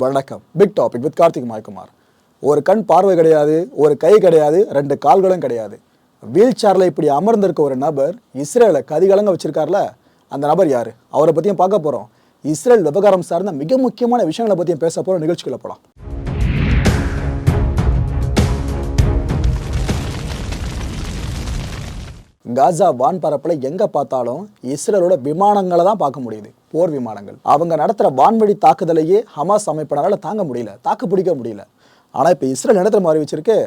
வணக்கம். Big topic with Karthik மாய்குமார். ஒரு கண் பார்வை கிடையாது ஒரு கை கிடையாது ரெண்டு கால்களும் கிடையாது. வீல் சேரில் இப்படி அமர்ந்திருக்க ஒரு நபர் இஸ்ரேலை கதிகலங்க வச்சிருக்கார்ல? அந்த நபர் யார்? அவரை பற்றியும் பார்க்க போகிறோம் இஸ்ரேல் விவகாரம் சார்ந்த மிக முக்கியமான விஷயங்களை பற்றியும் பேச போகிற நிகழ்ச்சிக்குள்ள போகலாம் காசா வான்பரப்பில் எங்கே பார்த்தாலும் இஸ்ரேலோட விமானங்களை தான் பார்க்க முடியுது. போர் விமானங்கள். அவங்க நடத்துகிற வான்வழி தாக்குதலையே ஹமாஸ் அமைப்பினரால் தாங்க முடியல தாக்கு பிடிக்க முடியல. ஆனால் இப்போ இஸ்ரேல் இடத்துல மாறி வச்சிருக்கு?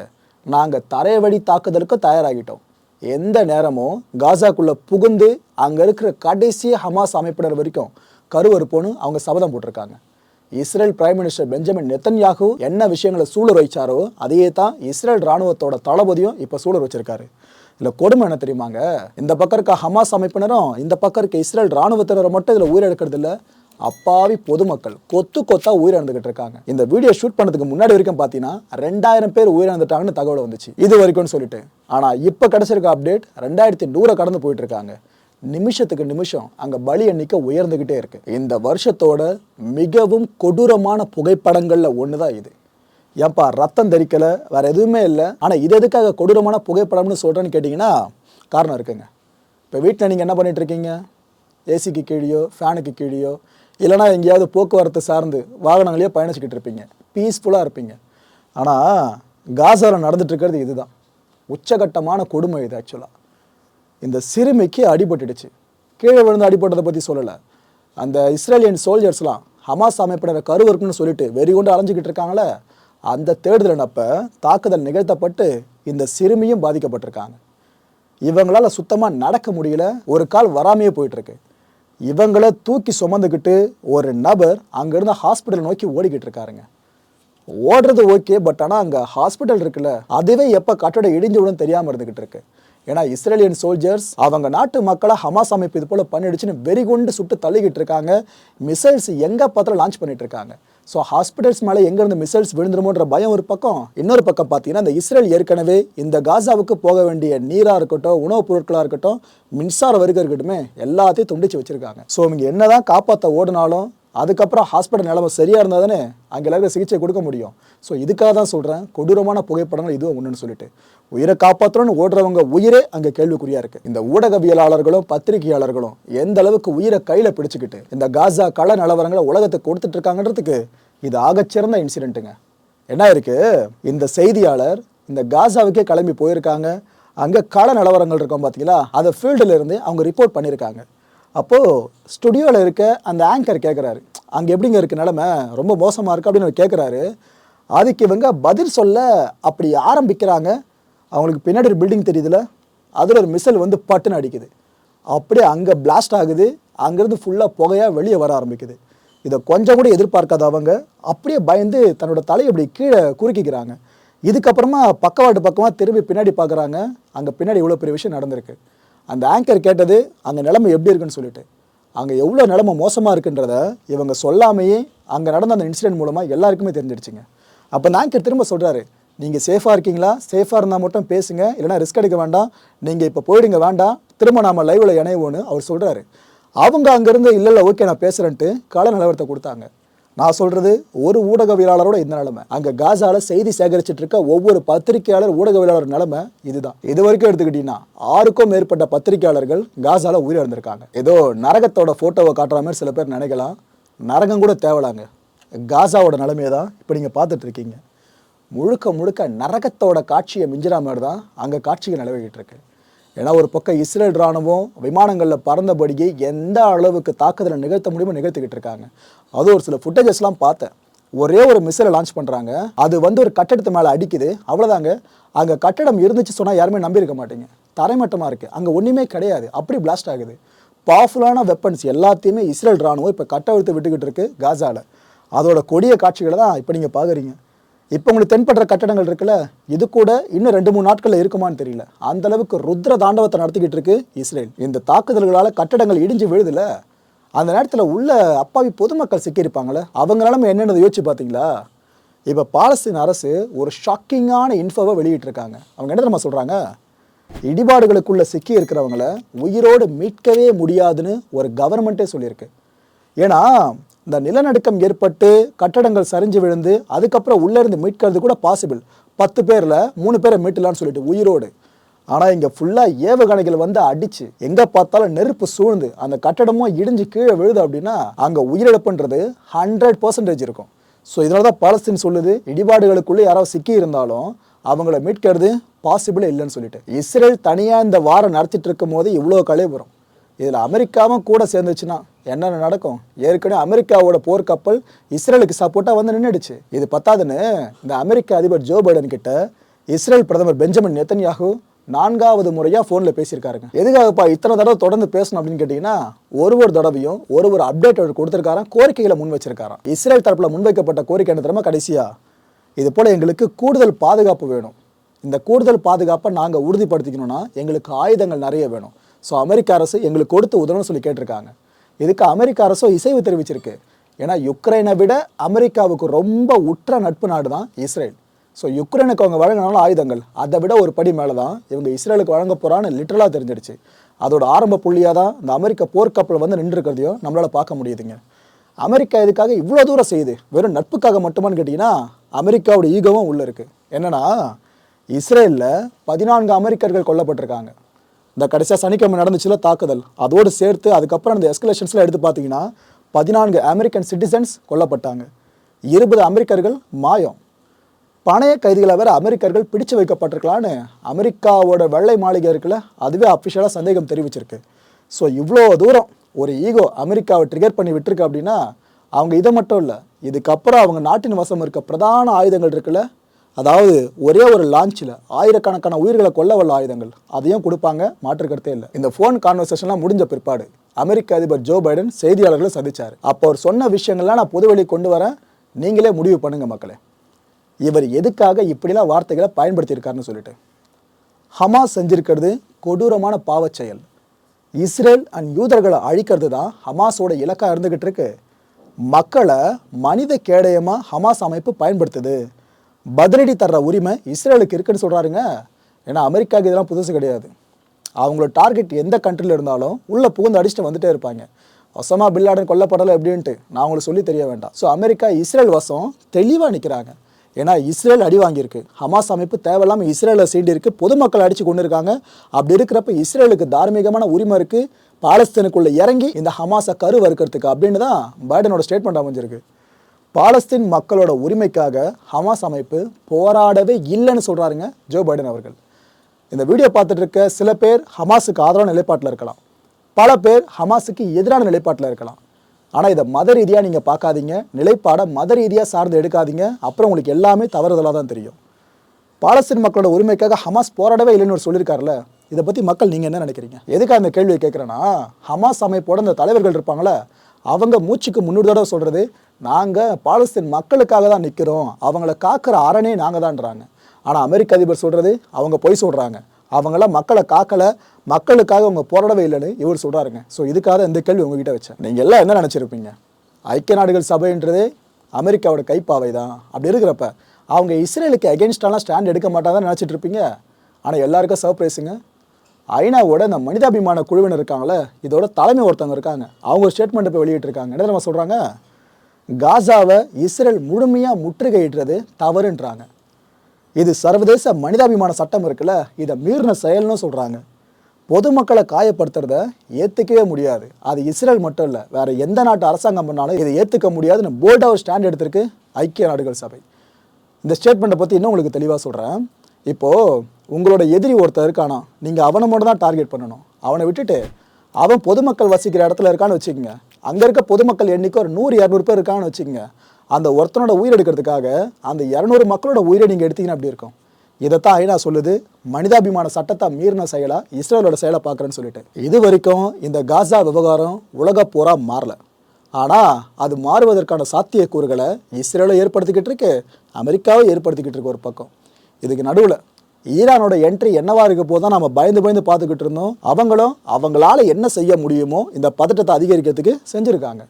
நாங்கள் தரைவழி தாக்குதலுக்கு தயாராகிட்டோம். எந்த நேரமும் காசாக்குள்ளே புகுந்து அங்கே இருக்கிற கடைசி ஹமாஸ் அமைப்பினர் வரைக்கும் கருவறுப்போன்னு அவங்க சபதம் போட்டிருக்காங்க. Israel prime minister Benjamin Netanyahu என்ன விஷயங்களை சூழல் வைச்சாரோ அதையே தான் இஸ்ரேல் ராணுவத்தோட தளபதியும் இப்போ சூழல் வச்சிருக்காரு இதில் கொடுமை என்ன தெரியுமாங்க? இந்த பக்கம் இருக்க ஹமாஸ் அமைப்பினரும் இந்த பக்கம் இருக்க இஸ்ரேல் ராணுவத்தினரை மட்டும் இதில் உயிரிழக்கிறது இல்லை. அப்பாவி பொதுமக்கள் கொத்து கொத்தா உயிரிழந்துகிட்டு இருக்காங்க. இந்த வீடியோ ஷூட் பண்ணதுக்கு முன்னாடி வரைக்கும் பார்த்தீங்கன்னா ரெண்டாயிரம் பேர் உயிரிழந்துட்டாங்கன்னு தகவல் வந்துச்சு. இது வரைக்கும்னு சொல்லிட்டு. ஆனால் இப்போ கிடைச்சிருக்க அப்டேட் ரெண்டாயிரத்தி நூறை கடந்து போயிட்டு இருக்காங்க. நிமிஷத்துக்கு நிமிஷம் அங்க பலி எண்ணிக்கை உயர்ந்துகிட்டே இருக்கு. இந்த வருஷத்தோட மிகவும் கொடூரமான புகைப்படங்கள்ல ஒண்ணுதான் இது. ஏன்பா ரத்தம் தெரிக்கலை வேற எதுவுமே இல்லை. ஆனால் இது எதுக்காக கொடூரமான புகைப்படம்னு சொல்கிறேன்னு கேட்டிங்கன்னா காரணம் இருக்குங்க. இப்போ வீட்டில் நீங்கள் என்ன பண்ணிகிட்ருக்கீங்க இருக்கீங்க? ஏசிக்கு கீழேயோ ஃபேனுக்கு கீழேயோ இல்லைனா எங்கேயாவது போக்குவரத்து சார்ந்து வாகனங்களையோ பயணிச்சுக்கிட்டு இருப்பீங்க. பீஸ்ஃபுல்லாக இருப்பீங்க. ஆனால் காசாவில் நடந்துட்டு இதுதான். உச்சகட்டமான கொடுமை இது ஆக்சுவலாக இந்த சிறுமிக்கு அடிபட்டுடுச்சு. கீழே விழுந்து அடிபட்டதை பற்றி சொல்லலை. அந்த இஸ்ரேலியன் சோல்ஜர்ஸ்லாம் ஹமாஸ் அமைப்பினரை கருவருக்குன்னு சொல்லிட்டு வெறி கொண்டு அலைஞ்சிக்கிட்டு இருக்காங்களே அந்த தேடுதல் அப்போ தாக்குதல் நிகழ்த்தப்பட்டு இந்த சிறுமியும் பாதிக்கப்பட்டிருக்காங்க. இவங்களால் சுத்தமாக நடக்க முடியல ஒரு கால் வராமையே போயிட்டுருக்கு. இவங்களை இவங்கள தூக்கி சுமந்துக்கிட்டு ஒரு நபர் அங்கேருந்து ஹாஸ்பிட்டல் நோக்கி ஓடிக்கிட்டு இருக்காருங்க. ஓடுறது ஓகே பட் ஆனால் அங்கே ஹாஸ்பிட்டல் இருக்குல்ல அதுவே எப்போ கட்டடம் இடிஞ்சு தெரியாமல் இருந்துக்கிட்டு இருக்கு. ஏன்னா இஸ்ரேலியன் சோல்ஜர்ஸ் அவங்க நாட்டு மக்களை ஹமாஸ் அமைப்பு இது போல் பண்ணிடுச்சுன்னு வெறி கொண்டு சுட்டு தள்ளிக்கிட்டு இருக்காங்க. மிசைல்ஸ் எங்கே பார்த்தாலும் லான்ச் பண்ணிட்டு இருக்காங்க. ஸோ ஹாஸ்பிட்டல்ஸ் மேலே எங்கேருந்து மிசைல்ஸ் விழுந்துருமோன்ற பயம் ஒரு பக்கம். இன்னொரு பக்கம் பார்த்தீங்கன்னா இந்த இஸ்ரேல் ஏற்கனவே இந்த காசாவுக்கு போக வேண்டிய நீராக இருக்கட்டும் உணவுப் பொருட்களாக இருக்கட்டும் மின்சார வருகை இருக்கட்டும் எல்லாத்தையும் துண்டிச்சு வச்சுருக்காங்க. ஸோ இவங்க என்னதான் காப்பாற்ற ஓடினாலும் அதுக்கப்புறம் ஹாஸ்பிட்டல் நிலமை சரியாக இருந்தால் தானே அங்கே எல்லாரும் சிகிச்சை கொடுக்க முடியும். ஸோ இதுக்காக தான் சொல்கிறேன் கொடூரமான புகைப்படங்கள் இதுவும் ஒன்றுன்னு சொல்லிட்டு. உயிரை காப்பாற்றணும்னு ஓடுறவங்க உயிரே அங்கே கேள்விக்குறியாக இருக்குது இந்த ஊடகவியலாளர்களும் பத்திரிகையாளர்களும் எந்த அளவுக்கு உயிரை கையில் பிடிச்சிக்கிட்டு இந்த காசா கள நிலவரங்களை உலகத்துக்கு கொடுத்துட்டு இருக்காங்கன்றதுக்கு இது ஆகச்சிறந்த இன்சிடென்ட்டுங்க என்ன இருக்குது இந்த செய்தியாளர் இந்த காசாவுக்கே கிளம்பி போயிருக்காங்க. அங்கே கள நிலவரங்கள் இருக்கும் பார்த்தீங்களா அதை ஃபீல்டில் இருந்து அவங்க ரிப்போர்ட் பண்ணியிருக்காங்க. அப்போது ஸ்டுடியோவில் இருக்க அந்த ஆங்கர் கேட்குறாரு அங்கே எப்படிங்க இருக்கு நிலமை? ரொம்ப மோசமாக இருக்குது அப்படின்னு அவர் கேட்குறாரு அதுக்கு இவங்க பதில் சொல்ல அப்படி ஆரம்பிக்கிறாங்க. அவங்களுக்கு பின்னாடி ஒரு பில்டிங் தெரியுதுல? அதில் ஒரு மிசல் வந்து பட்டுன்னு அடிக்குது. அப்படியே அங்கே பிளாஸ்ட் ஆகுது. அங்கேருந்து ஃபுல்லாக புகையாக வெளியே வர ஆரம்பிக்குது. இதை கொஞ்சம் கூட எதிர்பார்க்காத அவங்க அப்படியே பயந்து தன்னோட தலையை இப்படி கீழே குறுக்கிக்கிறாங்க. இதுக்கப்புறமா பக்கவாட்டு பக்கமாக திரும்பி பின்னாடி பார்க்குறாங்க அங்கே பின்னாடி இவ்வளோ பெரிய விஷயம் நடந்திருக்கு. அந்த ஆங்கர் கேட்டது அங்கே நிலைமை எப்படி இருக்குன்னு சொல்லிட்டு. அங்கே எவ்வளோ நிலைமை மோசமாக இருக்குன்றத இவங்க சொல்லாமையே அங்கே நடந்த அந்த இன்சிடென்ட் மூலமாக எல்லாருக்குமே தெரிஞ்சிடுச்சுங்க. அப்போ அந்த ஆங்கர் திரும்ப சொல்கிறாரு நீங்கள் சேஃபாக இருக்கீங்களா? சேஃபாக இருந்தால் மட்டும் பேசுங்க. இல்லைனா ரிஸ்க் எடுக்க வேண்டாம். நீங்கள் இப்போ போயிடுங்க வேண்டாம். திரும்ப நாம் லைவில் இணைவோன்னு அவர் சொல்கிறாரு அவங்க அங்கேருந்து இல்லை இல்லை ஓகே நான் பேசுகிறேன்ட்டு கால நிலவரத்தை கொடுத்தாங்க. நான் சொல்றது ஒரு ஊடகவியலாளரோட இந்த நிலைமை. அங்க காசால செய்தி சேகரிச்சுட்டு இருக்க ஒவ்வொரு பத்திரிகையாளர் ஊடகவியலாளர் நிலைமை இதுதான். இது வரைக்கும் எடுத்துக்கிட்டீங்கன்னா ஆறுக்கும் மேற்பட்ட பத்திரிகையாளர்கள் காசால உயிரிழந்திருக்காங்க ஏதோ நரகத்தோட போட்டோவை காட்டுற மாதிரி சில பேர் நினைக்கலாம். நரகம் கூட தேவலாங்க. காசாவோட நிலைமையை தான் இப்போ நீங்கள் பார்த்துட்டு இருக்கீங்க முழுக்க முழுக்க நரகத்தோட காட்சியை மிஞ்சிற மாதிரி தான் அங்கே காட்சிகள் நிலவிக்கிட்டு இருக்கு ஏன்னா ஒரு பக்கம் இஸ்ரேல் இராணுவம் விமானங்களில் பறந்தபடியே எந்த அளவுக்கு தாக்குதலை நிகழ்த்த முடியுமோ நிகழ்த்திக்கிட்டு இருக்காங்க. அது ஒரு சில ஃபுட்டேஜஸ்லாம் பார்த்தேன். ஒரே ஒரு மிசைலை லான்ச் பண்ணுறாங்க அது வந்து ஒரு கட்டடத்து மேலே அடிக்குது. அவ்வளோதாங்க அங்கே கட்டடம் இருந்துச்சு சொன்னால் யாருமே நம்பியிருக்க மாட்டீங்க. தரைமட்டமாக இருக்குது அங்கே ஒன்றுமே கிடையாது. அப்படி பிளாஸ்ட் ஆகுது. பவர்ஃபுல்லான வெப்பன்ஸ் எல்லாத்தையுமே இஸ்ரேல் ராணுவம் இப்போ கட்டவிழ்த்து விட்டுக்கிட்டு இருக்குது காசாவில் அதோட கொடிய காட்சிகளை தான் இப்போ நீங்கள் பார்க்குறீங்க இப்போ உங்களுக்கு தென்படுற கட்டடங்கள் இருக்குல்ல இது கூட இன்னும் ரெண்டு மூணு நாட்களில் இருக்குமான்னு தெரியல. அந்த அளவுக்கு ருத்ர தாண்டவத்தை நடத்திக்கிட்டு இருக்கு இஸ்ரேல். இந்த தாக்குதல்களால் கட்டடங்கள் இடிஞ்சு விழுதுல அந்த நேரத்தில் உள்ள அப்பாவி பொதுமக்கள் சிக்கியிருப்பாங்களே அவங்களால நிலைமை என்னென்னு யோசிச்சு பார்த்தீங்களா இப்போ பாலஸ்தீன் அரசு ஒரு ஷாக்கிங்கான இன்ஃபோவை வெளியிட்டிருக்காங்க. அவங்க என்ன தெரியுமா சொல்கிறாங்க இடிபாடுகளுக்குள்ளே சிக்கி இருக்கிறவங்கள உயிரோடு மீட்கவே முடியாதுன்னு ஒரு கவர்மெண்ட்டே சொல்லியிருக்கு. ஏன்னா இந்த நிலநடுக்கம் ஏற்பட்டு கட்டடங்கள் சரிஞ்சு விழுந்து அதுக்கப்புறம் உள்ளே இருந்து மீட்கிறது கூட பாசிபிள் பத்து பேரில் மூணு பேரை மீட்டலான்னு சொல்லிட்டு உயிரோடு. ஆனால் இங்கே ஃபுல்லாக ஏவுகணைகள் வந்து அடித்து எங்கே பார்த்தாலும் நெருப்பு சூழ்ந்து அந்த கட்டடமும் இடிஞ்சு கீழே விழுது அப்படின்னா அங்கே உயிரிழப்புன்றது ஹண்ட்ரட் பர்சன்டேஜ் இருக்கும். ஸோ இதனால தான் பாலஸ்தீன் சொல்லுது இடிபாடுகளுக்குள்ளே யாராவது சிக்கி இருந்தாலும் அவங்கள மீட்கிறது பாசிபிளே இல்லைன்னு சொல்லிட்டு. இஸ்ரேல் தனியாக இந்த வாரம் நடத்திட்டு இருக்கும் போது இவ்வளோ கலை வரும் இதில் அமெரிக்காவும் கூட சேர்ந்துச்சுன்னா என்னென்ன நடக்கும்? ஏற்கனவே அமெரிக்காவோட போர்க்கப்பல் இஸ்ரேலுக்கு சப்போர்ட்டாக வந்து நின்றுடுச்சு இது பத்தாதுன்னு இந்த அமெரிக்க அதிபர் ஜோ பைடன் கிட்ட இஸ்ரேல் பிரதமர் பெஞ்சமின் நெத்தன்யாகு நான்காவது முறையாக ஃபோனில் பேசியிருக்காருங்க. எதுக்காகப்பா இத்தனை தடவை தொடர்ந்து பேசணும் அப்படின்னு கேட்டிங்கன்னா ஒரு ஒரு தடவையும் ஒரு ஒரு அப்டேட் அவர் கொடுத்துருக்காராம் கோரிக்கைகளை முன் வச்சிருக்காராம். இஸ்ரேல் தரப்பில் முன்வைக்கப்பட்ட கோரிக்கை என்ன தெரியுமா கடைசியாக இது போல் எங்களுக்கு கூடுதல் பாதுகாப்பு வேணும். இந்த கூடுதல் பாதுகாப்பை நாங்கள் உறுதிப்படுத்திக்கணும்னா எங்களுக்கு ஆயுதங்கள் நிறைய வேணும். ஸோ அமெரிக்க அரசு எங்களுக்கு கொடுத்து உதவணும்னு சொல்லி கேட்டிருக்காங்க. இதுக்கு அமெரிக்க அரசும் இசைவு தெரிவிச்சிருக்கு. ஏன்னா யுக்ரைனை விட அமெரிக்காவுக்கு ரொம்ப உற்ற நட்பு நாடு தான் இஸ்ரேல். ஸோ யுக்ரைனுக்கு அவங்க வழங்கினாலும் ஆயுதங்கள் அதை விட ஒரு படி மேலே தான் இவங்க இஸ்ரேலுக்கு வழங்க போகிறான்னு லிட்டரலாக தெரிஞ்சிடுச்சு. அதோட ஆரம்ப புள்ளியாக தான் இந்த அமெரிக்க போர்க்கப்பல் வந்து நின்றுருக்கிறதையும் நம்மளால் பார்க்க முடியுதுங்க. அமெரிக்கா இதுக்காக இவ்வளோ தூரம் செய்யுது? வெறும் நட்புக்காக மட்டுமான்னு கேட்டிங்கன்னா அமெரிக்காவோட ஈகோவும் உள்ளே இருக்குது என்னென்னா இஸ்ரேலில் பதினான்கு அமெரிக்கர்கள் கொல்லப்பட்டிருக்காங்க. இந்த கடைசியாக சனிக்கிழமை நடந்துச்சுல தாக்குதல். அதோடு சேர்த்து அதுக்கப்புறம் அந்த எஸ்கலேஷன்ஸில் எடுத்து பார்த்தீங்கன்னா பதினான்கு அமெரிக்கன் சிட்டிசன்ஸ் கொல்லப்பட்டாங்க. இருபது அமெரிக்கர்கள் மாயம். பணைய கைதிகளை வேற அமெரிக்கர்கள் பிடிச்சு வைக்கப்பட்டிருக்கலான்னு அமெரிக்காவோட வெள்ளை மாளிகை இருக்குல்ல அதுவே அஃபிஷியலாக சந்தேகம் தெரிவிச்சிருக்கு. ஸோ இவ்வளோ தூரம் ஒரு ஈகோ அமெரிக்காவை ட்ரிகர் பண்ணி விட்டுருக்கு அப்படின்னா அவங்க இதை மட்டும் இல்லை இதுக்கப்புறம் அவங்க நாட்டின் வசம் இருக்க பிரதான ஆயுதங்கள் இருக்குல்ல அதாவது ஒரே ஒரு லான்ச்சில் ஆயிரக்கணக்கான உயிர்களை கொல்ல வல்ல ஆயுதங்கள். அதையும் கொடுப்பாங்க மாற்றுக்கருத்தே இல்லை. இந்த ஃபோன் கான்வர்சேஷன்லாம் முடிஞ்ச பிற்பாடு அமெரிக்க அதிபர் ஜோ பைடன் செய்தியாளர்களை சந்திச்சார். அப்போ அவர் சொன்ன விஷயங்கள்லாம் நான் பொதுவெளி கொண்டு வரேன் நீங்களே முடிவு பண்ணுங்கள் மக்களே. இவர் எதுக்காக இப்படிலாம் வார்த்தைகளை பயன்படுத்தியிருக்காருன்னு சொல்லிட்டு. ஹமாஸ் செஞ்சிருக்கிறது கொடூரமான பாவச் செயல். இஸ்ரேல் அண்ட் யூதர்களை அழிக்கிறது தான் ஹமாஸோட இலக்காக இருந்துக்கிட்டு இருக்கு. மக்களை மனித கேடயமாக ஹமாஸ் அமைப்பு பயன்படுத்துது. பதிலடி தர்ற உரிமை இஸ்ரேலுக்கு இருக்குன்னு சொல்கிறாருங்க ஏன்னா அமெரிக்காவுக்கு இதெல்லாம் புதுசு கிடையாது. அவங்களோட டார்கெட் எந்த கண்ட்ரியில் இருந்தாலும் உள்ளே புகுந்து அடிச்சுட்டு வந்துட்டே இருப்பாங்க. ஒசமா பில்லாடன் கொல்லப்படலை எப்படின்ட்டு நான் உங்களுக்கு சொல்லி தெரிய வேண்டாம். ஸோ அமெரிக்கா இஸ்ரேல் வசம் தெளிவாக நிற்கிறாங்க ஏன்னா இஸ்ரேல் அடி வாங்கியிருக்கு. ஹமாஸ் அமைப்பு தேவையில்லாமல் இஸ்ரேலில் சீண்டு இருக்கு பொதுமக்கள் அடித்து கொண்டு இருக்காங்க. அப்படி இருக்கிறப்ப இஸ்ரேலுக்கு தார்மீகமான உரிமை இருக்குது பாலஸ்தீனுக்குள்ளே இறங்கி இந்த ஹமாஸை கரு வறுக்கிறதுக்கு அப்படின்னு தான் பைடனோட ஸ்டேட்மெண்ட் அமைஞ்சிருக்கு. பாலஸ்தீன் மக்களோட உரிமைக்காக ஹமாஸ் அமைப்பு போராடவே இல்லைன்னு சொல்கிறாருங்க ஜோ பைடன் அவர்கள். இந்த வீடியோ பார்த்துட்டு இருக்க சில பேர் ஹமாஸுக்கு ஆதரவான நிலைப்பாட்டில் இருக்கலாம். பல பேர் ஹமாஸுக்கு எதிரான நிலைப்பாட்டில் இருக்கலாம். ஆனால் இதை மத ரீதியாக நீங்கள் பார்க்காதீங்க. நிலைப்பாடை மத ரீதியாக சார்ந்து எடுக்காதீங்க. அப்புறம் உங்களுக்கு எல்லாமே தவறுதலாக தான் தெரியும். பாலஸ்தீன் மக்களோட உரிமைக்காக ஹமாஸ் போராடவே இல்லைன்னு ஒரு சொல்லியிருக்காருல்ல இதை பற்றி மக்கள் நீங்கள் என்ன நினைக்கிறீங்க? எதுக்காக அந்த கேள்வியை கேட்குறேன்னா ஹமாஸ் அமைப்போட இந்த தலைவர்கள் இருப்பாங்களே அவங்க மூச்சுக்கு முன்னூறு தடவை சொல்கிறது நாங்கள் பாலஸ்தீன் மக்களுக்காக தான் நிற்கிறோம் அவங்கள காக்கிற அரணே நாங்கள் தான்றாங்க. ஆனால் அமெரிக்க அதிபர் சொல்கிறது அவங்க பொய் சொல்கிறாங்க அவங்களாம் மக்களை காக்கலை மக்களுக்காக அவங்க போராடவே இல்லைன்னு இவர் சொல்கிறாருங்க ஸோ இதுக்காக இந்த கேள்வி உங்ககிட்ட வச்சேன். நீங்கள் எல்லாம் என்ன நினச்சிருப்பீங்க? ஐக்கிய நாடுகள் சபைன்றதே அமெரிக்காவோட கைப்பாவை தான். அப்படி இருக்கிறப்ப அவங்க இஸ்ரேலுக்கு அகேன்ஸ்டாலாம் ஸ்டாண்ட் எடுக்க மாட்டாங்கன்னு நினச்சிட்டு இருப்பீங்க ஆனால் எல்லாருக்கும் சர்ப்ரைஸுங்க ஐநாவோட இந்த மனிதாபிமான குழுவினர் இருக்காங்களே இதோட தலைமை ஒருத்தவங்க இருக்காங்க. அவங்க ஒரு ஸ்டேட்மெண்ட்டை போய் வெளியிட்டிருக்காங்க. என்ன நம்ம சொல்கிறாங்க காசாவை இஸ்ரேல் முழுமையாக முற்றுகையிடுறது தவறுன்றாங்க. இது சர்வதேச மனிதாபிமான சட்டம் இருக்குல்ல இதை மீறின செயல்னு சொல்கிறாங்க பொதுமக்களை காயப்படுத்துறத ஏற்றுக்கவே முடியாது. அது இஸ்ரேல் மட்டும் இல்லை வேறு எந்த நாட்டு அரசாங்கம் பண்ணாலும் இதை ஏற்றுக்க முடியாதுன்னு போல்டாக ஒரு ஸ்டாண்ட் எடுத்திருக்கு ஐக்கிய நாடுகள் சபை. இந்த ஸ்டேட்மெண்ட்டை பற்றி இன்னும் உங்களுக்கு தெளிவாக சொல்கிறேன் இப்போது உங்களோட எதிரி ஒருத்தர் இருக்கானா நீங்கள் அவனை மட்டும் தான் டார்கெட் பண்ணணும். அவனை விட்டுட்டு அவன் பொதுமக்கள் வசிக்கிற இடத்துல இருக்கான்னு வச்சுக்கோங்க. அங்கே இருக்க பொதுமக்கள் எண்ணிக்கை ஒரு நூறு இரநூறு பேர் இருக்கான்னு வச்சுக்கோங்க. அந்த ஒருத்தனோட உயிர் எடுக்கிறதுக்காக அந்த இரநூறு மக்களோட உயிரை நீங்கள் எடுத்தீங்கன்னா அப்படி இருக்கும்? இதைத்தான் ஐநா சொல்லுது. மனிதாபிமான சட்டத்தை மீறின செயலா இஸ்ரேலோட செயலை பார்க்குறேன்னு சொல்லிட்டு. இது வரைக்கும் இந்த காசா விவகாரம் உலக போரா மாறல. ஆனால் அது மாறுவதற்கான சாத்தியக்கூறுகளை இஸ்ரேலும் ஏற்படுத்திக்கிட்டு இருக்கு அமெரிக்காவும் ஏற்படுத்திக்கிட்டு இருக்கு ஒரு பக்கம். இதுக்கு நடுவில் ஈரானோட என்ட்ரி என்னவா இருக்க போது தான் நம்ம பயந்து பயந்து பார்த்துக்கிட்டு இருந்தோம். அவங்களும் அவங்களால என்ன செய்ய முடியுமோ இந்த பதட்டத்தை அதிகரிக்கிறதுக்கு செஞ்சுருக்காங்க.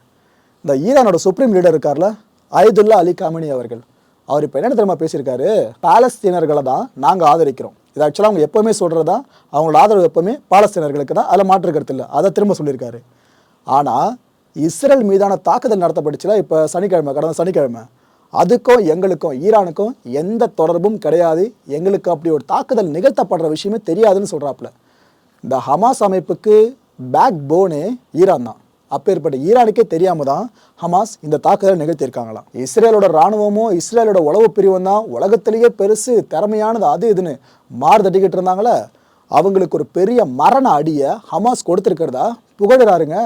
இந்த ஈரானோட சுப்ரீம் லீடர் இருக்கார்ல அயதுல்லா அலி காமினி அவர்கள். அவர் இப்போ என்ன தெரியுமா பேசியிருக்காரு? பாலஸ்தீனர்களை தான் நாங்கள் ஆதரிக்கிறோம். இது ஆக்சுவலாக அவங்க எப்போவுமே சொல்கிறது தான் அவங்களோட ஆதரவு எப்போவுமே பாலஸ்தீனர்களுக்கு தான். அதில் மாற்று கருத்து இல்லை. அதை திரும்ப சொல்லியிருக்காரு. ஆனால் இஸ்ரேல் மீதான தாக்குதல் நடத்தப்பட்டுச்சுல இப்போ சனிக்கிழமை கடந்த சனிக்கிழமை. அதுக்கும் எங்களுக்கும் ஈரானுக்கும் எந்த தொடர்பும் கிடையாது. எங்களுக்கு அப்படி ஒரு தாக்குதல் நிகழ்த்தப்படுற விஷயமே தெரியாதுன்னு சொல்கிறாப்புல இந்த ஹமாஸ் அமைப்புக்கு பேக் போனே ஈரான் தான். அப்பேற்பட்ட ஈரானுக்கே தெரியாமல் தான் ஹமாஸ் இந்த தாக்குதலை நிகழ்த்தியிருக்காங்களாம். இஸ்ரேலோட ராணுவமும் இஸ்ரேலோட உளவு பிரிவும் தான் உலகத்திலேயே பெருசு திறமையானது அது இதுன்னு மாறு தட்டிக்கிட்டு இருந்தாங்களே. அவங்களுக்கு ஒரு பெரிய மரண அடியை ஹமாஸ் கொடுத்துருக்கிறதா? புகழுறாருங்க.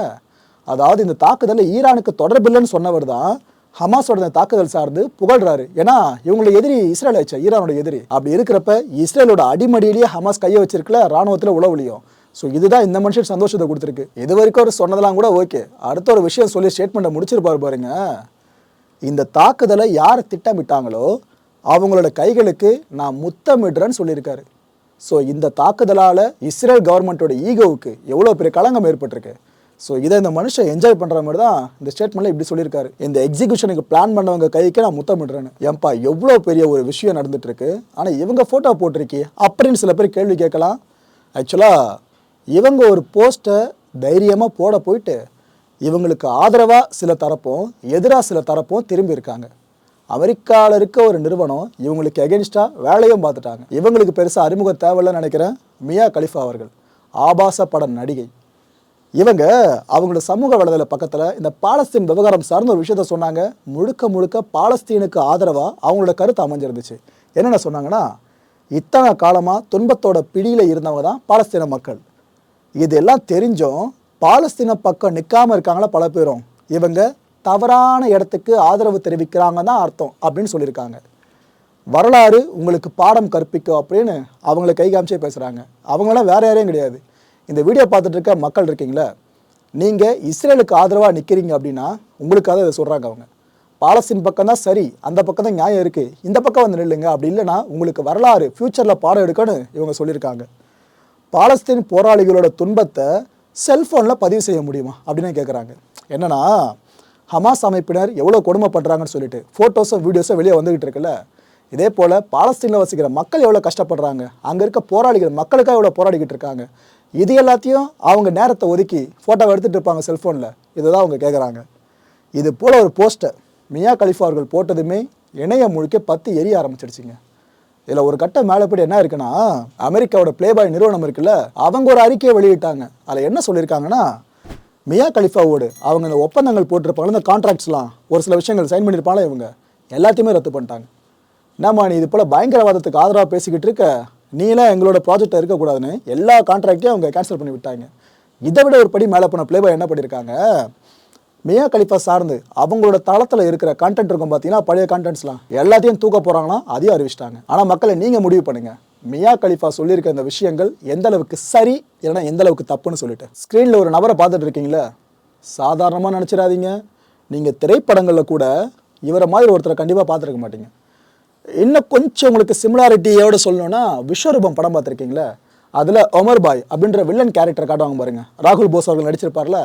அதாவது இந்த தாக்குதலில் ஈரானுக்கு தொடர்பில்லைன்னு சொன்னவர் தான் ஹமாஸோட தாக்குதல் சார்ந்து புகழ்றாரு. ஏன்னா இவங்களை எதிரி இஸ்ரேல் ஆச்சு ஈரானோட எதிரி. அப்படி இருக்கிறப்ப இஸ்ரேலோட அடிமடியிலேயே ஹமாஸ் கையை வச்சிருக்கல ராணுவத்தில் உளவுலியும் ஸோ இதுதான் இந்த மனுஷன் சந்தோஷத்தை கொடுத்துருக்கு. இது வரைக்கும் அவர் சொன்னதெல்லாம் கூட ஓகே. அடுத்த ஒரு விஷயம் சொல்லி ஸ்டேட்மெண்ட்டை முடிச்சிருப்பாரு பாருங்க. இந்த தாக்குதலை யார் திட்டமிட்டாங்களோ அவங்களோட கைகளுக்கு நான் முத்தமிடுறேன்னு சொல்லியிருக்காரு. ஸோ இந்த தாக்குதலால் இஸ்ரேல் கவர்மெண்ட்டோட ஈகோவுக்கு எவ்வளோ பெரிய களங்கம் ஏற்பட்டிருக்கு. ஸோ இதை இந்த மனுஷன் என்ஜாய் பண்ணுற மாதிரி தான் இந்த ஸ்டேட்மெண்ட்டில் இப்படி சொல்லியிருக்காரு. இந்த எக்ஸிகியூஷனுக்கு பிளான் பண்ணவங்க கைக்கு நான் முத்தமிடுறேன்னு ஏன்பா எவ்வளோ பெரிய ஒரு விஷயம் நடந்துட்டு இருக்கு ஆனால் இவங்க ஃபோட்டோ போட்டிருக்கே அப்படின்னு சில பேர் கேள்வி கேட்கலாம். ஆக்சுவலாக இவங்க ஒரு போஸ்ட்டை தைரியமாக போட போயிட்டு இவங்களுக்கு ஆதரவாக சில தரப்பும் எதிராக சில தரப்பும் திரும்பி இருக்காங்க. அமெரிக்காவில் இருக்க ஒரு நிறுவனம் இவங்களுக்கு எகென்ஸ்டாக வேலையும் பார்த்துட்டாங்க. இவங்களுக்கு பெருசாக அறிமுகம் தேவையில்லைன்னு நினைக்கிறேன். மியா கலிஃபா அவர்கள். ஆபாச பட நடிகை. இவங்க அவங்களோட சமூக வலைதள பக்கத்தில் இந்த பாலஸ்தீன் விவகாரம் சார்ந்த ஒரு விஷயத்த சொன்னாங்க. முழுக்க முழுக்க பாலஸ்தீனுக்கு ஆதரவாக அவங்களோட கருத்து அமைஞ்சிருந்துச்சு. என்னென்ன சொன்னாங்கன்னா இத்தனை காலமாக துன்பத்தோட பிடியில் இருந்தவங்க தான் பாலஸ்தீன மக்கள். இதெல்லாம் தெரிஞ்சும் பாலஸ்தீன பக்கம் நிற்காமல் இருக்காங்களா பல பேரும். இவங்க தவறான இடத்துக்கு ஆதரவு தெரிவிக்கிறாங்க தான் அர்த்தம் அப்படின்னு சொல்லியிருக்காங்க. வரலாறு உங்களுக்கு பாடம் கற்பிக்கும் அப்படின்னு அவங்கள கை காமிச்சே பேசுகிறாங்க அவங்களாம் வேறு யாரையும் கிடையாது. இந்த வீடியோ பார்த்துட்டு இருக்க மக்கள் இருக்கீங்களே நீங்கள் இஸ்ரேலுக்கு ஆதரவாக நிற்கிறீங்க அப்படின்னா உங்களுக்காக இதை சொல்கிறாங்க அவங்க. பாலஸ்தீன் பக்கம் தான் சரி அந்த பக்கம் தான் நியாயம் இருக்குது இந்த பக்கம் வந்து நில்லுங்க அப்படி இல்லைன்னா உங்களுக்கு வரலாறு ஃப்யூச்சரில் பாடம் எடுக்கணும்னு இவங்க சொல்லியிருக்காங்க. பாலஸ்தீன் போராளிகளோட துன்பத்தை செல்ஃபோனில் பதிவு செய்ய முடியுமா அப்படின்னு கேட்குறாங்க என்னன்னா ஹமாஸ் அமைப்பினர் எவ்வளோ கொடுமை பண்ணுறாங்கன்னு சொல்லிட்டு ஃபோட்டோஸும் வீடியோஸும் வெளியே வந்துக்கிட்டு இருக்குல்ல. இதே போல் பாலஸ்தீனில் வசிக்கிற மக்கள் எவ்வளோ கஷ்டப்படுறாங்க அங்கே இருக்க போராளிகள் மக்களுக்காக எவ்வளோ போராடிக்கிட்டு இருக்காங்க. இது எல்லாத்தையும் அவங்க நேரத்தை ஒதுக்கி ஃபோட்டோவை எடுத்துகிட்டு இருப்பாங்க செல்ஃபோனில் இதுதான் அவங்க கேட்குறாங்க இது போல் ஒரு போஸ்டர் மியா கலிஃபா அவர்கள் போட்டதுமே இணையம் முழுக்க பத்து எரிய ஆரம்பிச்சிடுச்சிங்க. இதில் ஒரு கட்டம் மேலே போய் என்ன இருக்குன்னா அமெரிக்காவோட பிளேபாய் நிறுவனம் இருக்குல்ல அவங்க ஒரு அறிக்கையை வெளியிட்டாங்க. அதில் என்ன சொல்லியிருக்காங்கன்னா மியா கலிஃபாவோடு அவங்க இந்த ஒப்பந்தங்கள் போட்டிருப்பாங்க இந்த கான்ட்ராக்ட்ஸ்லாம் ஒரு சில விஷயங்கள் சைன் பண்ணியிருப்பாங்களே இவங்க. எல்லாத்தையுமே ரத்து பண்ணிட்டாங்க. என்னம்மா நீ இது போல் பயங்கரவாதத்துக்கு ஆதரவாக பேசிக்கிட்டு இருக்க? நீலாம் எங்களோட ப்ராஜெக்டை இருக்கக்கூடாதுன்னு எல்லா கான்ட்ராக்டையும் அவங்க கேன்சல் பண்ணி விட்டாங்க. இதை விட ஒரு படி மேலே போன பிளேபாய் என்ன பண்ணியிருக்காங்க மியா கலிஃபா சார்ந்து அவங்களோட தளத்தில் இருக்கிற கண்டென்ட் இருக்கும் பார்த்தீங்கன்னா பழைய கண்டென்ட்ஸ்லாம் எல்லாத்தையும் தூக்க போகிறாங்கன்னா அதையும் அறிவிச்சிட்டாங்க. ஆனால் மக்களை நீங்கள் முடிவு பண்ணுங்கள் மியா கலிஃபா சொல்லியிருக்க இந்த விஷயங்கள் எந்த அளவுக்கு சரி இல்லைன்னா எந்த அளவுக்கு தப்புன்னு சொல்லிட்டு. ஸ்க்ரீனில் ஒரு நபரை பார்த்துட்டு இருக்கீங்களா? சாதாரணமாக நினச்சிடாதீங்க. நீங்கள் திரைப்படங்களில் கூட இவரை மாதிரி ஒருத்தரை கண்டிப்பாக பார்த்துருக்க மாட்டீங்க. இன்னும் கொஞ்சம் உங்களுக்கு சிமிலாரிட்டியோட சொல்லணும்னா விஸ்வரூபம் படம் பார்த்துருக்கீங்களா? அதில் ஒமர் பாய் அப்படின்ற வில்லன் கேரக்டர் காட்டுவாங்க பாருங்க. ராகுல் போஸ் அவர்கள் நடிச்சிருப்பார்ல.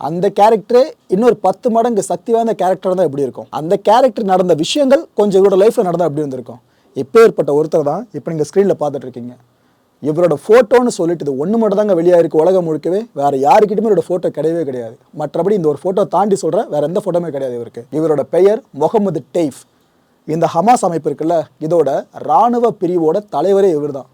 அந்த கேரக்டரே இன்னொரு பத்து மடங்கு சக்தி வாய்ந்த கேரக்டர் தான் எப்படி இருக்கும். அந்த கேரக்டர் நடந்த விஷயங்கள் கொஞ்சம் இவரோட லைஃப்பில் நடந்தால் எப்படி இருந்திருக்கும்? இப்பேற்பட்ட ஒருத்தர் தான் இப்போ நீங்கள் ஸ்க்ரீனில் பார்த்துட்டு இருக்கீங்க. இவரோட ஃபோட்டோன்னு சொல்லிட்டு இது ஒன்று மட்டும் தாங்க வெளியாக இருக்குது உலகம் முழுக்கவே. வேறு யாருக்கிட்டுமே இவரோட ஃபோட்டோ கிடையவே கிடையாது. மற்றபடி இந்த ஒரு ஃபோட்டோ தாண்டி சொல்கிற வேறு எந்த ஃபோட்டோமே கிடையாது இவருக்கு. இவரோட பெயர் முகமது டெய்ஃப் இந்த ஹமாஸ் அமைப்பு இருக்குல்ல இதோட இராணுவ பிரிவோட தலைவரே இவர்தான்.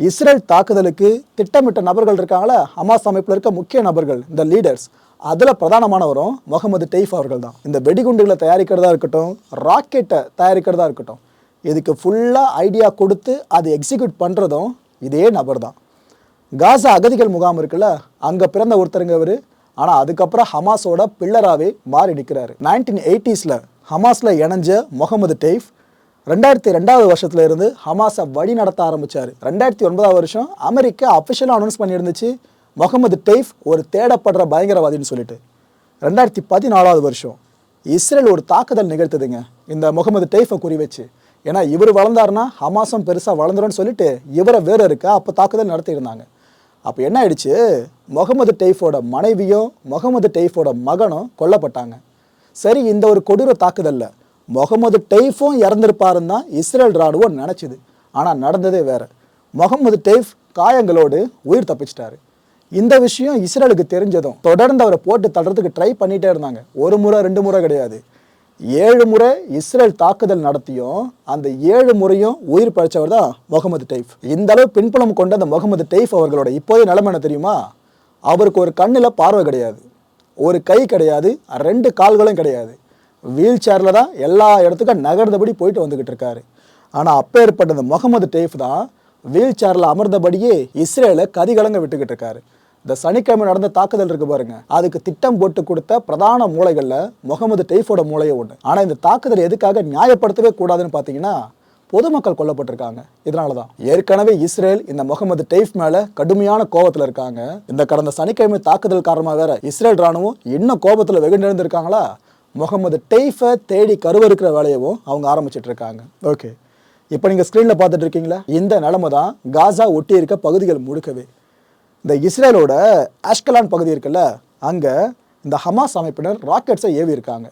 இஸ்ரேல் தாக்குதலுக்கு திட்டமிட்ட நபர்கள் இருக்காங்களா ஹமாஸ் அமைப்பில் இருக்க முக்கிய நபர்கள் இந்த லீடர்ஸ் அதில் பிரதானமானவரும் முகமது டெய்ஃப் அவர்கள் தான் இந்த வெடிகுண்டுகளை தயாரிக்கிறதா இருக்கட்டும் ராக்கெட்டை தயாரிக்கிறதா இருக்கட்டும் இதுக்கு ஃபுல்லாக ஐடியா கொடுத்து அது எக்ஸிக்யூட் பண்ணுறதும் இதே நபர் தான் காசா அகதிகள் முகாம் இருக்குல்ல அங்கே பிறந்த ஒருத்தருங்க இவர். ஆனால் அதுக்கப்புறம் ஹமாஸோட பில்லராகவே மாறி நிற்கிறாரு நைன்டீன் எயிட்டிஸில் ஹமாஸில் இணைஞ்ச முகமது டெய்ஃப் ரெண்டாயிரத்தி ரெண்டாவது வருஷத்துல இருந்து ஹமாஸை வழி நடத்த ஆரம்பிச்சார். ரெண்டாயிரத்தி ஒன்பதாவது வருஷம் அமெரிக்கா அஃபிஷியலாக அனௌன்ஸ் பண்ணியிருந்துச்சு முகமது டெய்ஃப் ஒரு தேடப்படுற பயங்கரவாதின்னு சொல்லிட்டு. ரெண்டாயிரத்தி பதினாலாவது வருஷம் இஸ்ரேல் ஒரு தாக்குதல் நிகழ்த்துதுங்க இந்த முகமது டெய்ஃபை குறி வச்சு. ஏன்னா இவர் வளர்ந்தாருன்னா ஹமாஸும் பெருசாக வளர்ந்துரும்னு சொல்லிட்டு இவரை வேற இருக்க அப்போ தாக்குதல் நடத்தியிருந்தாங்க. அப்போ என்ன ஆயிடுச்சு? முகமது டெய்ஃபோட மனைவியும் முகமது டெய்ஃபோட மகனும் கொல்லப்பட்டாங்க. சரி இந்த ஒரு கொடூர தாக்குதல்ல. முகமது டெய்ஃபும் இறந்திருப்பாருன்னு தான் இஸ்ரேல் ராணுவம் நினச்சிது. ஆனால் நடந்ததே வேற. முகமது டெய்ஃப் காயங்களோடு உயிர் தப்பிச்சிட்டாரு. இந்த விஷயம் இஸ்ரேலுக்கு தெரிஞ்சதும் தொடர்ந்து அவரை போட்டு தள்ளுறதுக்கு ட்ரை பண்ணிட்டே இருந்தாங்க. ஒரு முறை ரெண்டு முறை கிடையாது. ஏழு முறை இஸ்ரேல் தாக்குதல் நடத்தியும் அந்த ஏழு முறையும் உயிர் பழிச்சவர் தான் முகமது டெய்ஃப் இந்த அளவு பின்புலம் கொண்ட அந்த முகமது டெய்ஃப் அவர்களோட இப்போதைய நிலைமை என்ன தெரியுமா? அவருக்கு ஒரு கண்ணில் பார்வை கிடையாது. ஒரு கை கிடையாது ரெண்டு கால்களும் கிடையாது. வீல் சேரில் தான் எல்லா இடத்துக்கும் நகர்ந்தபடி போயிட்டு வந்துக்கிட்டு இருக்காரு. ஆனால் அப்பேற்பட்ட ஏற்பட்டது முகமது டேஃப் தான் வீல் சேரில் அமர்ந்தபடியே இஸ்ரேலை கதிகலங்க விட்டுக்கிட்டு இருக்காரு. இந்த சனிக்கிழமை நடந்த தாக்குதல் இருக்கு பாருங்க. அதுக்கு திட்டம் போட்டு கொடுத்த பிரதான மூளைகளில் முகமது டெய்ஃபோட மூளையை ஒன்று ஆனால் இந்த தாக்குதல் எதுக்காக நியாயப்படுத்தவே கூடாதுன்னு பார்த்தீங்கன்னா பொதுமக்கள் கொல்லப்பட்டிருக்காங்க. இதனால தான் ஏற்கனவே இஸ்ரேல் இந்த முகமது டெய்ஃப் மேல கடுமையான கோபத்தில் இருக்காங்க. இந்த கடந்த சனிக்கிழமை தாக்குதல் காரணமாக வேற இஸ்ரேல் ராணுவம் இன்னும் கோபத்தில் வெகுண்டிருந்திருக்காங்களா முகமது டெய்ஃபை தேடி கருவறுக்கிற வேலையவும் அவங்க ஆரம்பிச்சிட்டு இருக்காங்க ஓகே. இப்போ நீங்கள் ஸ்க்ரீனில் பார்த்துட்டு இருக்கீங்களா இந்த நிலமை தான் காசா ஒட்டி இருக்க பகுதிகள் முழுக்கவே. இந்த இஸ்ரேலோட ஆஷ்கலான் பகுதி இருக்குல்ல அங்கே இந்த ஹமாஸ் அமைப்பினர் ராக்கெட்ஸை ஏவி இருக்காங்க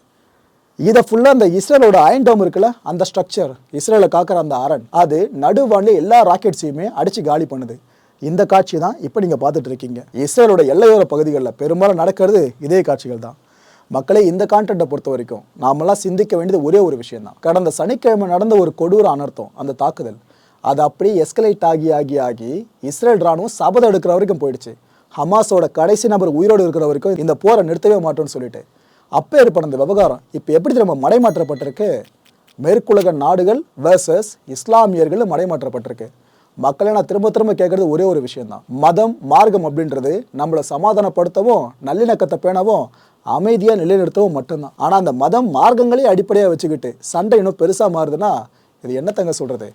இதை ஃபுல்லாக அந்த இஸ்ரேலோட அயன் டோம் இருக்குல்ல அந்த ஸ்ட்ரக்சர் இஸ்ரேலை காக்கிற அந்த அரண் அது நடுவாண்டில் எல்லா ராக்கெட்ஸையுமே அடித்து காலி பண்ணுது. இந்த காட்சி தான் இப்போ நீங்கள் பார்த்துட்டு இருக்கீங்க. இஸ்ரேலோட எல்லையோர பகுதிகளில் பெரும்பாலும் நடக்கிறது இதே காட்சிகள் தான். மக்களே இந்த கான்டென்ட்டை பொறுத்த வரைக்கும் நாமெல்லாம் சிந்திக்க வேண்டியது ஒரே ஒரு விஷயம் தான். கடந்த சனிக்கிழமை நடந்த ஒரு கொடூர அனர்த்தம் அந்த தாக்குதல். அது அப்படியே எஸ்கலேட் ஆகி ஆகி ஆகி இஸ்ரேல் ராணுவம் சபதம் எடுக்கிற வரைக்கும் போயிடுச்சு. ஹமாஸோட கடைசி நபர் உயிரோடு இருக்கிற வரைக்கும் இந்த போரை நிறுத்தவே மாட்டோம்னு சொல்லிட்டு. அப்போ ஏற்பட்ட அந்த விவகாரம் இப்போ எப்படி திரும்ப மடைமாற்றப்பட்டிருக்கு? மேற்குலக நாடுகள் வேர்சஸ் இஸ்லாமியர்கள் மடைமாற்றப்பட்டிருக்கு. மக்களை நான் திரும்ப திரும்ப கேட்குறது ஒரே ஒரு விஷயந்தான் மதம் மார்க்கம் அப்படின்றது நம்மளை சமாதானப்படுத்தவும் நல்லிணக்கத்தை பேணவும் அமைதியாக நிலைநிறுத்தவும் மட்டும்தான். ஆனால் அந்த மதம் மார்க்கங்களே அடிப்படையாக வச்சுக்கிட்டு சண்டை இன்னும் பெருசாக மாறுதுன்னா இது என்னத்தங்க சொல்கிறது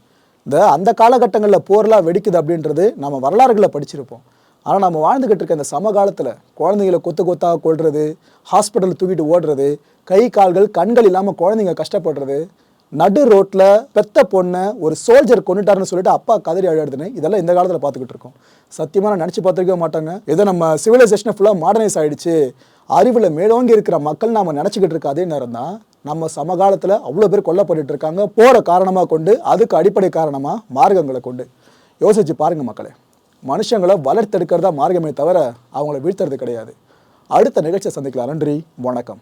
இந்த அந்த காலகட்டங்களில் போர்லாம் வெடிக்குது அப்படின்றது நம்ம வரலாறுகளை படிச்சிருப்போம். ஆனால் நம்ம வாழ்ந்துக்கிட்டு இருக்க இந்த சமகாலத்தில் குழந்தைங்களை கொத்து கொத்தாக கொள்வது ஹாஸ்பிட்டல் தூக்கிட்டு ஓடுறது கை கால்கள் கண்கள் இல்லாமல் குழந்தைங்க கஷ்டப்படுறது நடு ரோட்டில் பெத்த பொண்ணை ஒரு சோல்ஜர் கொண்டுட்டாருன்னு சொல்லிட்டு அப்பா கதறி அழுதுன்னு இதெல்லாம் இந்த காலத்தில் பார்த்துக்கிட்டு இருக்கோம். சத்தியமாக நான் நினச்சி பார்த்துருக்கவே மாட்டாங்க. ஏதோ நம்ம சிவிலைசேஷனை ஃபுல்லாக மாடர்னைஸ் ஆகிடுச்சு அறிவில் மேலோங்கி இருக்கிற மக்கள் நாம் நினச்சிக்கிட்டு இருக்க அதே நேரம் தான் நம்ம சமகாலத்தில் அவ்வளோ பேர் கொல்லப்பட்டு இருக்காங்க. போகிற காரணமாக கொண்டு அதுக்கு அடிப்படை காரணமாக மார்க்கங்களை கொண்டு. யோசிச்சு பாருங்கள் மக்களே. மனுஷங்களை வளர்த்தெடுக்கிறதா மார்க்கமே தவிர அவங்கள வீழ்த்துறது கிடையாது. அடுத்த நிகழ்ச்சியை சந்திக்கலாம். நன்றி. வணக்கம்.